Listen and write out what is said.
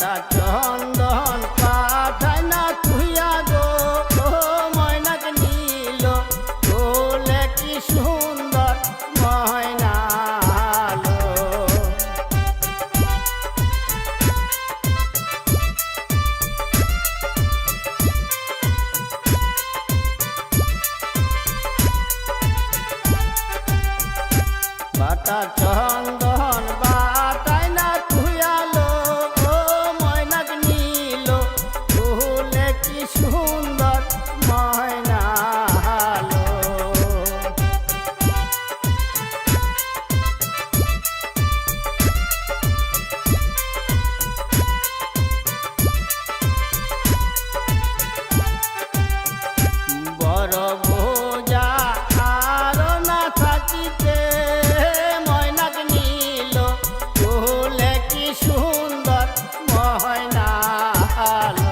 তা চন্দন পাঠায় না তুইয়া গো। ও ময়নাক নীল কোলে কি সুন্দর ময়না বাটা Italia.